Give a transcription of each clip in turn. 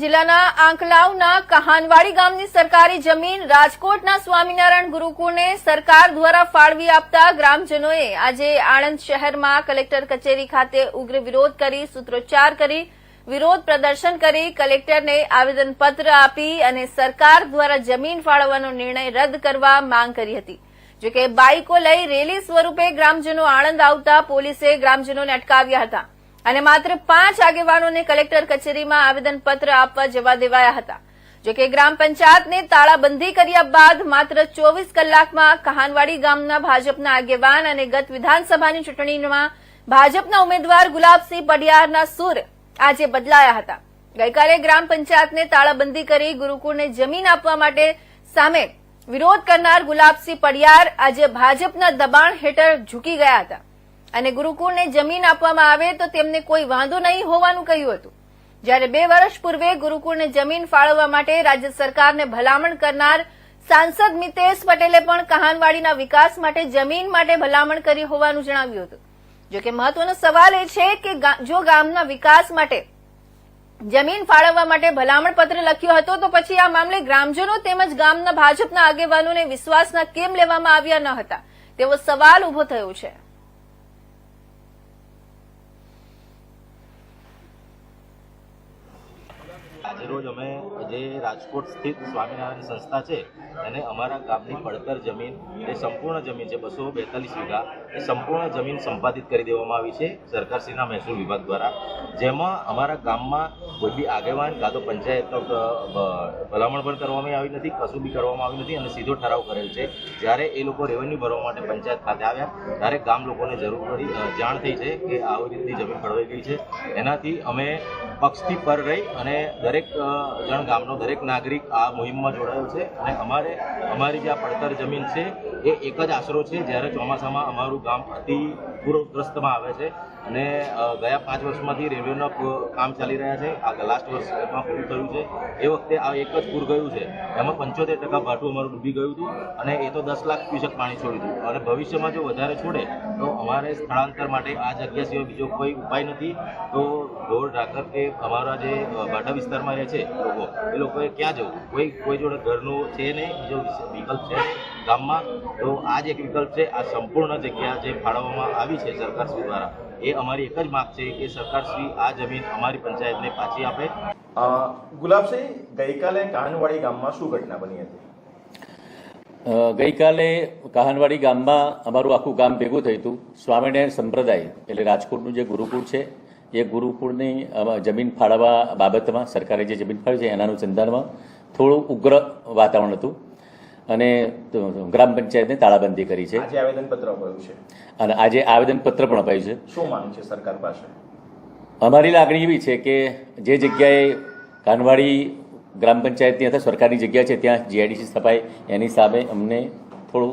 જિલ્લાના આંકલાવના કહાનવાડી ગામની સરકારી જમીન રાજકોટના સ્વામિનારાયણ ગુરુકુળને સરકાર દ્વારા ફાળવી આપતા ગ્રામજનોએ આજે આણંદ શહેરમાં કલેક્ટર કચેરી ખાતે ઉગ્ર વિરોધ કરી, સૂત્રોચ્ચાર કરી, વિરોધ પ્રદર્શન કરી, કલેક્ટરને આવેદનપત્ર આપી અને સરકાર દ્વારા જમીન ફાળવવાનો નિર્ણય રદ કરવા માંગ કરી હતી. જો કે બાઇકો લઈ રેલી સ્વરૂપે ગ્રામજનો આણંદ આવતા પોલીસે ગ્રામજનોને અટકાવ્યા હતા. અને માત્ર પાંચ આગેવાનોને કલેક્ટર કચેરીમાં આવેદનપત્ર આપવા જવા દેવાયા હતા. જોકે ગ્રામ પંચાયતને તાળાબંધી કર્યા બાદ માત્ર ચોવીસ કલાકમાં કહાનવાડી ગામના ભાજપના આગેવાન અને ગત વિધાનસભાની ચૂંટણીમાં ભાજપના ઉમેદવાર ગુલાબસિંહ પડિયારના સુર આજે બદલાયા હતા. ગઈકાલે ગ્રામ પંચાયતને તાળાબંધી કરી ગુરુકુળને જમીન આપવા માટે સામે વિરોધ કરનાર ગુલાબસિંહ પડિયાર આજે ભાજપના દબાણ હેઠળ ઝૂકી ગયા હતા. અને ગુરુકુળને જમીન આપવામાં આવે તો તેમને કોઈ વાંધો નહીં હોવાનું કહ્યું હતું. જ્યારે બે વર્ષ પૂર્વે ગુરુકુળને જમીન ફાળવવા માટે રાજ્ય સરકારને ભલામણ કરનાર સાંસદ મિતેશ પટેલે પણ કહાનવાડીના વિકાસ માટે જમીન માટે ભલામણ કરી હોવાનું જણાવ્યું હતું. જોકે મહત્વનો સવાલ એ છે કે જો ગામના વિકાસ માટે જમીન ફાળવવા માટે ભલામણ પત્ર લખ્યો હતો તો પછી આ મામલે ગ્રામજનો તેમજ ગામના ભાજપના આગેવાનોને વિશ્વાસના કેમ લેવામાં આવ્યા ન હતા? તેવો સવાલ ઊભો થયો છે. આજરોજ અમે જે રાજકોટ સ્થિત સ્વામિનારાયણ સંસ્થા છે, એને અમારા ગામની પડતર જમીન, એ સંપૂર્ણ જમીન છે, બસો બેતાલીસ વીઘા, એ સંપૂર્ણ જમીન સંપાદિત કરી દેવામાં આવી છે સરકારશ્રીના મહેસૂલ વિભાગ દ્વારા. જેમાં અમારા ગામમાં કોઈ બી આગેવાન કાં તો પંચાયતનો ભલામણ પણ કરવામાં આવી નથી, કશું બી કરવામાં આવ્યું નથી અને સીધો ઠરાવ કરેલ છે. જ્યારે એ લોકો રેવન્યુ ભરવા માટે પંચાયત ખાતે આવ્યા, ત્યારે ગામ લોકોને જરૂર પડી જાણ થઈ છે કે આવી રીતની જમીન ફળવાઈ ગઈ છે. એનાથી અમે પક્ષથી પર રહી અને દરેક જણ ગામનો દરેક નાગરિક આ મુહિમમાં જોડાયો છે અને અમારે, અમારી જે આ પડતર જમીન છે એ એક જ આશરો છે જ્યારે ચોમાસામાં અમારું ગામ અતિ પૂરગ્રસ્તમાં આવે છે અને ગયા પાંચ વર્ષમાંથી રેલવેના કામ ચાલી રહ્યા છે. આ લાસ્ટ વર્ષમાં પૂરું થયું છે. એ વખતે આ એક જ પૂર ગયું છે. એમાં પંચોતેર ટકા ભાટું અમારું ડૂબી ગયું હતું અને એ તો દસ લાખ ક્યુસેક પાણી છોડ્યું હતું. અને ભવિષ્યમાં જો વધારે છોડે, તો અમારે સ્થળાંતર માટે આ જગ્યા સિવાય બીજો કોઈ ઉપાય નથી. તો ઢોર, ઢાકર કે અમારા જે ભાટા વિસ્તારમાં રહે છે લોકો, એ લોકોએ ક્યાં જવું? કોઈ કોઈ જોડે ઘરનું છે નહીં, બીજો વિકલ્પ છે ગામમાં. તો આ જ એક વિકલ્પ છે આ સંપૂર્ણ જગ્યા જે ફાળવવામાં આવી છે સરકારશ્રી દ્વારા એ અમારી એક જ માગ છે કે સરકારશ્રી આ જમીન અમારી પંચાયતને પાછી આપે. અ, ગુલાબસિંહ ગઈકાલે કાનવાડી ગામમાં શું ઘટના બની હતી? ગઈકાલે કહાનવાડી ગામમાં અમારું આખું ગામ ભેગું થયું હતું. સ્વામિનારાયણ સંપ્રદાય એટલે રાજકોટનું જે ગુરુકુળ છે એ ગુરુકુળની જમીન ફાળવવા બાબતમાં સરકારે જે જમીન ફાળવી છે એના અનુસંધાનમાં થોડું ઉગ્ર વાતાવરણ હતું. અને ગ્રામ પંચાયતને તાળાબંધી કરી છે. આજે આવેદનપત્ર અપાયું છે. અને આજે આવેદનપત્ર પણ અપાયું છે. શું માંગ છે સરકાર પાસે? અમારી લાગણી એવી છે કે જે જગ્યાએ કાનવાડી ગ્રામ પંચાયતની અથવા સરકારની જગ્યા છે ત્યાં જીઆઈડીસી સ્થપાય એની સામે અમને થોડું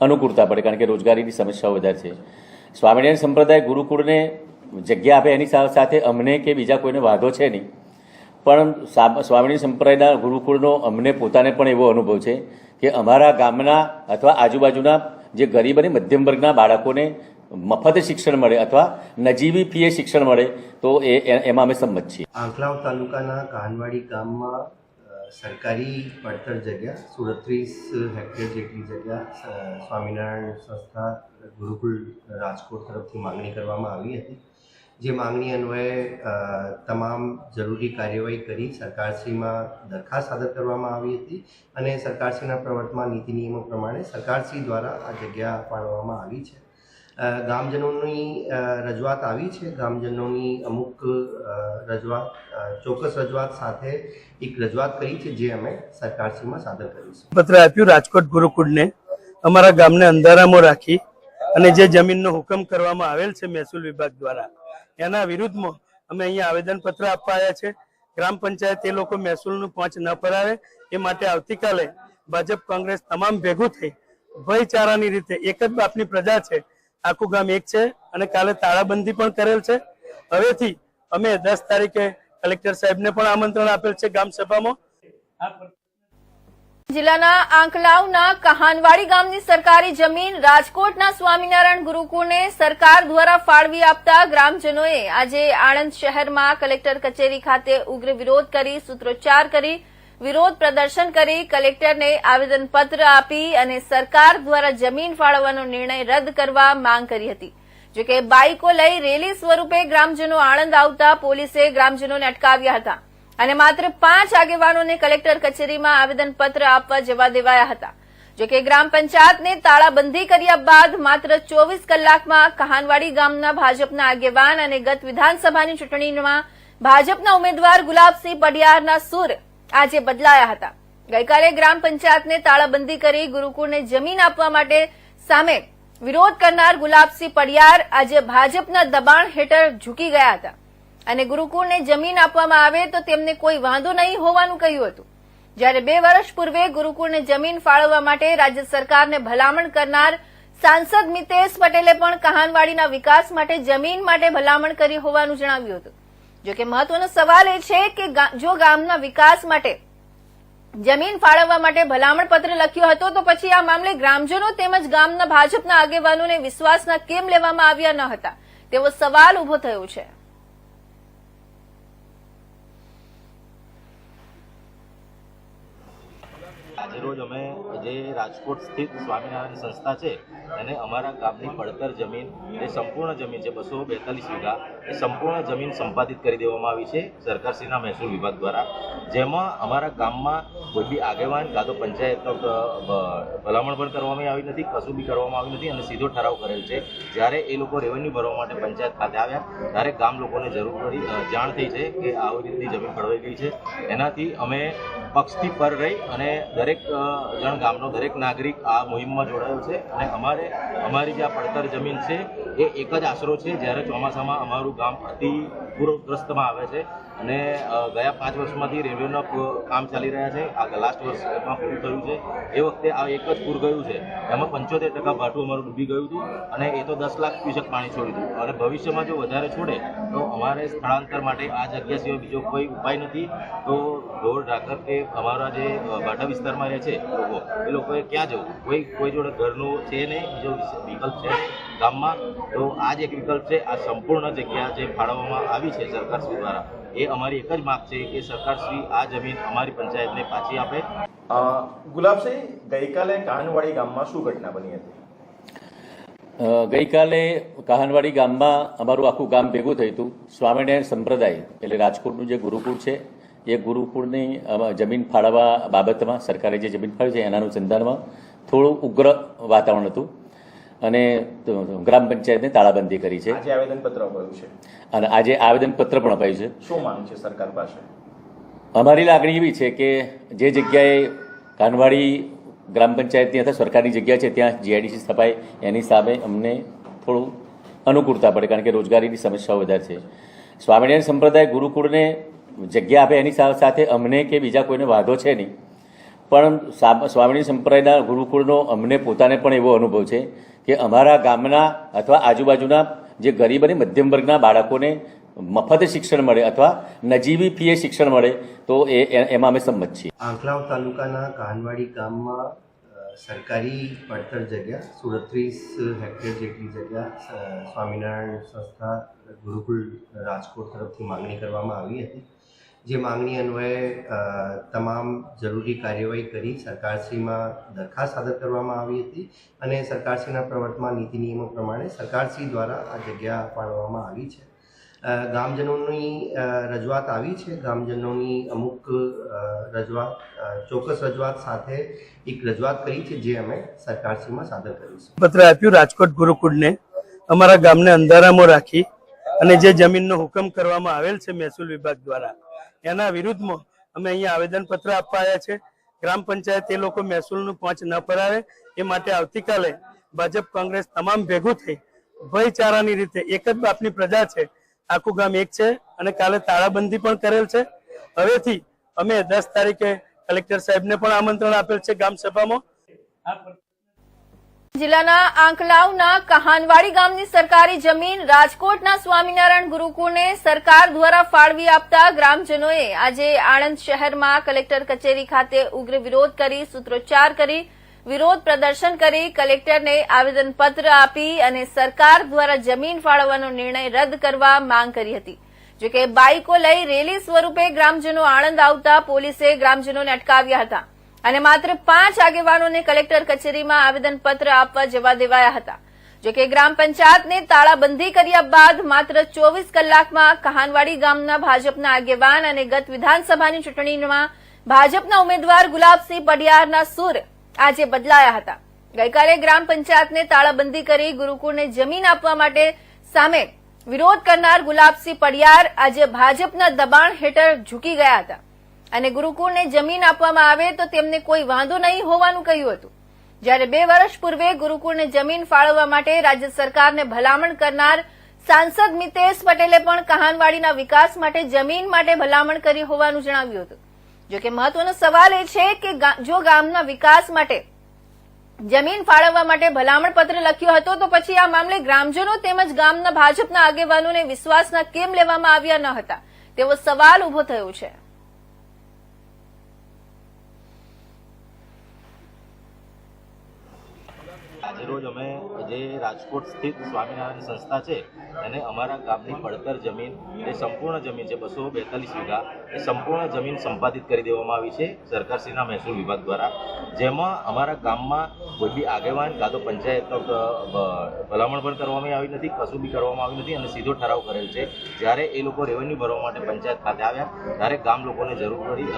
અનુકૂળતા પડે કારણ કે રોજગારીની સમસ્યાઓ વધારે છે. સ્વામિનારાયણ સંપ્રદાય ગુરુકુળને જગ્યા આપે એની સાથે અમને કે બીજા કોઈને વાંધો છે નહીં. પણ સ્વામિનારાયણ સંપ્રદાયના ગુરુકુળનો અમને પોતાને પણ એવો અનુભવ છે કે અમારા ગામના અથવા આજુબાજુના જે ગરીબ અને મધ્યમ વર્ગના બાળકોને મફત શિક્ષણ મળે અથવા નજીવી ફીએ શિક્ષણ મળે, તો એ એમાં અમે સંમત છીએ. આંકલાવ તાલુકાના કાનવાડી ગામમાં સરકારી પડતર જગ્યા, સુડત્રીસ હેક્ટર જેટલી જગ્યા સ્વામિનારાયણ સંસ્થા ગુરુકુલ રાજકોટ તરફથી માંગણી કરવામાં આવી હતી. જે માંગણી અન્વયે તમામ જરૂરી કાર્યવાહી કરી સરકારશ્રીમાં દરખાસ્ત સાદર કરવામાં આવી હતી અને સરકારશ્રીના પ્રવર્તમાન નીતિ નિયમો પ્રમાણે સરકારશ્રી દ્વારા આ જગ્યા ફાળવવામાં આવી છે. ગામજનોની રજૂઆત આવી છે. ગામજનોની અમુક રજૂઆત ચોક્કસ રજૂઆત સાથે એક રજૂઆત કરી છે જે અમે સરકારશ્રીમાં સાદર કરીશું પત્ર આપ્યું રાજકોટ ગુરુકુળને. અમારા ગામને અંધારામાં રાખી અને જે જમીનનો હુકમ કરવામાં આવેલ છે મહેસૂલ વિભાગ દ્વારા. એના વિરુદ્ધમાં અમે અહીંયા આવેદનપત્ર આપવા આવ્યા છે. ગ્રામ પંચાયત એ લોકો મહેસૂલનું પહોંચ ન ભરાવે એ માટે આવતીકાલે ભાજપ કોંગ્રેસ તમામ ભેગું થઈ ભયચારાની રીતે, એક જ બાપની પ્રજા છે, આખું ગામ એક છે અને કાલે તાળાબંધી પણ કરેલ છે. હવેથી અમે દસ તારીખે કલેક્ટર સાહેબને પણ આમંત્રણ આપેલ છે ગામ સભામાં. જિલ્લાના આંકલાવના કહાનવાડી ગામની સરકારી જમીન રાજકોટના સ્વામિનારાયણ ગુરુકુળને સરકાર દ્વારા ફાળવી આપતા ગ્રામજનોએ આજે આણંદ શહેરમાં કલેક્ટર કચેરી ખાતે ઉગ્ર વિરોધ કરી, સૂત્રોચ્ચાર કરી, વિરોધ પ્રદર્શન કરી કલેક્ટરને આવેદનપત્ર આપી અને સરકાર દ્વારા જમીન ફાળવવાનો નિર્ણય રદ કરવા માંગ કરી હતી. જોકે બાઇકો લઈ રેલી સ્વરૂપે ગ્રામજનો આણંદ આવતા પોલીસે ગ્રામજનોને અટકાવ્યા હતા. અને માત્ર પાંચ આગેવાનોને કલેક્ટર કચેરીમાં આવેદનપત્ર આપવા જવા દેવાયા હતા. જોકે ગ્રામ પંચાયતને તાળાબંધી કર્યા બાદ માત્ર ચોવીસ કલાકમાં કહાનવાડી ગામના ભાજપના આગેવાન અને ગત વિધાનસભાની ચૂંટણીમાં ભાજપના ઉમેદવાર ગુલાબસિંહ પડિયારના સુર આજે બદલાયા હતા. ગઈકાલે ગ્રામ પંચાયતને તાળાબંધી કરી ગુરુકુળને જમીન આપવા માટે સામે વિરોધ કરનાર ગુલાબસિંહ પડિયાર આજે ભાજપના દબાણ હેઠળ ઝૂકી ગયા હતા. અને ગુરુકુળને જમીન આપવામાં આવે તો તેમને કોઈ વાંધો નહીં હોવાનું કહ્યું હતું. જ્યારે બે વર્ષ પૂર્વે ગુરુકુળને જમીન ફાળવવા માટે રાજ્ય સરકારને ભલામણ કરનાર સાંસદ મિતેશ પટેલે પણ કહાનવાડીના વિકાસ માટે જમીન માટે ભલામણ કરી હોવાનું જણાવ્યું હતું. જોકે મહત્વનો સવાલ એ છે કે જો ગામના વિકાસ માટે જમીન ફાળવવા માટે ભલામણ પત્ર લખ્યો હતો તો પછી આ મામલે ગ્રામજનો તેમજ ગામના ભાજપના આગેવાનોને વિશ્વાસના કેમ લેવામાં આવ્યા ન હતા? તેવો સવાલ ઊભો થયો છે. આજરોજ અમે જે રાજકોટ સ્થિત સ્વામિનારાયણ સંસ્થા છે, એને અમારા ગામની પડતર જમીન, એ સંપૂર્ણ જમીન છે, બસો બેતાલીસ વીઘા, એ સંપૂર્ણ જમીન સંપાદિત કરી દેવામાં આવી છે સરકારશ્રીના મહેસૂલ વિભાગ દ્વારા. જેમાં અમારા ગામમાં કોઈ બી આગેવાન કાં તો પંચાયતનો ભલામણ પણ કરવામાં આવી નથી, કશું બી કરવામાં આવ્યું નથી અને સીધો ઠરાવ કરેલ છે. જ્યારે એ લોકો રેવન્યુ ભરવા માટે પંચાયત ખાતે આવ્યા, ત્યારે ગામ લોકોને જરૂર પડી જાણ થઈ છે કે આવી રીતની જમીન ફળવાઈ ગઈ છે. એનાથી અમે પક્ષથી પર રહી અને દરેક જણ ગામનો દરેક નાગરિક આ મુહિમમાં જોડાયો છે અને અમારે, અમારી જે આ પડતર જમીન છે એ એક જ આશરો છે જ્યારે ચોમાસામાં અમારું ગામ અતિ પૂરગ્રસ્તમાં આવે છે. અને ગયા પાંચ વર્ષમાંથી રેલવેના કામ ચાલી રહ્યા છે. આ લાસ્ટ વર્ષમાં પૂરું થયું છે. એ વખતે આ એક જ પૂર ગયું છે. એમાં પંચોતેર ટકા ભાટું અમારું ડૂબી ગયું હતું અને એ તો દસ લાખ ક્યુસેક પાણી છોડ્યું હતું. અને ભવિષ્યમાં જો વધારે છોડે, તો અમારે સ્થળાંતર માટે આ જગ્યા સિવાય બીજો કોઈ ઉપાય નથી. તો ઢોર, ઢાકર કે અમારા જે ભાટા વિસ્તારમાં રહે છે લોકો, એ લોકોએ ક્યાં જવું? કોઈ કોઈ જોડે ઘરનું છે નહીં, બીજો વિકલ્પ છે ગામમાં. તો આ જ એક વિકલ્પ છે આ સંપૂર્ણ જગ્યા જે ફાળવવામાં આવી છે સરકારશ્રી દ્વારા એ અમારી એક જ માગ છે કે સરકારશ્રી આ જમીન અમારી પંચાયતને પાછી આપે. અ, ગુલાબસિંહ ગઈકાલે કાનવાડી ગામમાં શું ઘટના બની હતી? ગઈકાલે કહાનવાડી ગામમાં અમારું આખું ગામ ભેગું થયું હતું. સ્વામિનારાયણ સંપ્રદાય એટલે રાજકોટનું જે ગુરુકુળ છે એ ગુરુકુળની જમીન ફાળવવા બાબતમાં સરકારે જે જમીન ફાળવી છે એના અનુસંધાનમાં થોડું ઉગ્ર વાતાવરણ હતું. અને ગ્રામ પંચાયતને તાળાબંધી કરી છે. આજે આવેદનપત્ર અપાયું છે. અને આજે આવેદનપત્ર પણ અપાયું છે. શું માંગ છે સરકાર પાસે? અમારી લાગણી એવી છે કે જે જગ્યાએ કાનવાડી ગ્રામ પંચાયતની અથવા સરકારની જગ્યા છે ત્યાં જીઆઈડીસી સ્થપાય. એની સામે અમને થોડું અનુકૂળતા પડે કારણ કે રોજગારીની સમસ્યાઓ વધારે છે. સ્વામિનારાયણ સંપ્રદાય ગુરુકુળને જગ્યા આપે એની સાથે અમને કે બીજા કોઈને વાંધો છે નહીં. પણ સ્વામિની સંપ્રદાયના ગુરુકુળનો અમને પોતાને પણ એવો અનુભવ છે કે અમારા ગામના અથવા આજુબાજુના જે ગરીબ અને મધ્યમ વર્ગના બાળકોને મફત શિક્ષણ મળે અથવા નજીવી ફીએ શિક્ષણ મળે, તો એ એમાં અમે સંમત છીએ. આંકલાવ તાલુકાના કાનવાડી ગામમાં સરકારી પડતર જગ્યા, સુડત્રીસ હેક્ટર જેટલી જગ્યા સ્વામિનારાયણ સંસ્થા ગુરુકુળ રાજકોટ તરફથી માંગણી કરવામાં આવી હતી. જે માંગણી અન્વયે તમામ જરૂરી કાર્યવાહી કરી સરકારશ્રીમાં દરખાસ્ત સાદર કરવામાં આવી હતી અને સરકારશ્રીના પ્રવર્તમાન નીતિ નિયમો પ્રમાણે સરકારશ્રી દ્વારા આ જગ્યા ફાળવવામાં આવી છે. ગામજનોની રજૂઆત આવી છે. ગામજનોની અમુક રજૂઆત ચોક્કસ રજૂઆત સાથે એક રજૂઆત કરી છે જે અમે સરકારશ્રીમાં સાદર કરીશું. પત્ર આપ્યું રાજકોટ ગુરુકુળને. અમારા ગામને અંધારામાં રાખી અને જે જમીનનો હુકમ કરવામાં આવેલ છે મહેસૂલ વિભાગ દ્વારા. એના વિરુદ્ધમાં અમે અહીંયા આવેદનપત્ર આપવા આવ્યા છે. ગ્રામ પંચાયત એ લોકો મહેસૂલનું પહોંચ ન ભરાવે એ માટે આવતીકાલે ભાજપ કોંગ્રેસ તમામ ભેગું થઈ ભયચારાની રીતે, એક જ બાપની પ્રજા છે, આખું ગામ એક છે અને કાલે તાળાબંધી પણ કરેલ છે. હવેથી અમે દસ તારીખે કલેક્ટર સાહેબને પણ આમંત્રણ આપેલ છે ગામ સભામાં. જિલ્લાના આંકલાવના કહાનવાડી ગામની સરકારી જમીન રાજકોટના સ્વામિનારાયણ ગુરુકુળને સરકાર દ્વારા ફાળવી આપતા ગ્રામજનોએ આજે આણંદ શહેરમાં કલેક્ટર કચેરી ખાતે ઉગ્ર વિરોધ કરી, સૂત્રોચ્ચાર કરી, વિરોધ પ્રદર્શન કરી, કલેક્ટરને આવેદનપત્ર આપી અને સરકાર દ્વારા જમીન ફાળવવાનો નિર્ણય રદ કરવા માંગ કરી હતી. જોકે બાઇકો લઈ રેલી સ્વરૂપે ગ્રામજનો આણંદ આવતા પોલીસે ગ્રામજનોને અટકાવ્યા હતા. અને માત્ર પાંચ આગેવાનોને કલેક્ટર કચેરીમાં આવેદનપત્ર આપવા જવા દેવાયા હતા. જોકે ગ્રામ પંચાયતને તાળાબંધી કર્યા બાદ માત્ર ચોવીસ કલાકમાં કહાનવાડી ગામના ભાજપના આગેવાન અને ગત વિધાનસભાની ચૂંટણીમાં ભાજપના ઉમેદવાર ગુલાબસિંહ પડિયારના સુર આજે બદલાયા હતા. ગઈકાલે ગ્રામ પંચાયતને તાળાબંધી કરી ગુરુકુળને જમીન આપવા માટે સામે વિરોધ કરનાર ગુલાબસિંહ પડિયાર આજે ભાજપના દબાણ હેઠળ ઝૂકી ગયા હતા. અને ગુરુકુળને જમીન આપવામાં આવે તો તેમને કોઈ વાંધો નહીં હોવાનું કહ્યું હતું. જ્યારે બે વર્ષ પૂર્વે ગુરુકુળને જમીન ફાળવવા માટે રાજ્ય સરકારને ભલામણ કરનાર સાંસદ મિતેશ પટેલે પણ કહાનવાડીના વિકાસ માટે જમીન માટે ભલામણ કરી હોવાનું જણાવ્યું હતું. જોકે મહત્વનો સવાલ એ છે કે જો ગામના વિકાસ માટે જમીન ફાળવવા માટે ભલામણ પત્ર લખ્યો હતો તો પછી આ મામલે ગ્રામજનો તેમજ ગામના ભાજપના આગેવાનોને વિશ્વાસના કેમ લેવામાં આવ્યા ન હતા? તેવો સવાલ ઊભો થયો છે. આજે રોજ અમે જે રાજકોટ સ્થિત સ્વામિનારાયણ સંસ્થા છે, એને અમારા ગામની પડતર જમીન, એ સંપૂર્ણ જમીન છે, બસો બેતાલીસ વીઘા, એ સંપૂર્ણ જમીન સંપાદિત કરી દેવામાં આવી છે સરકારશ્રીના મહેસૂલ વિભાગ દ્વારા. જેમાં અમારા ગામમાં કોઈ બી આગેવાન કાં તો પંચાયતનો ભલામણ પણ કરવામાં આવી નથી, કશું બી કરવામાં આવ્યું નથી અને સીધો ઠરાવ કરેલ છે. જ્યારે એ લોકો રેવન્યુ ભરવા માટે પંચાયત ખાતે આવ્યા, ત્યારે ગામ લોકોને જરૂર પડી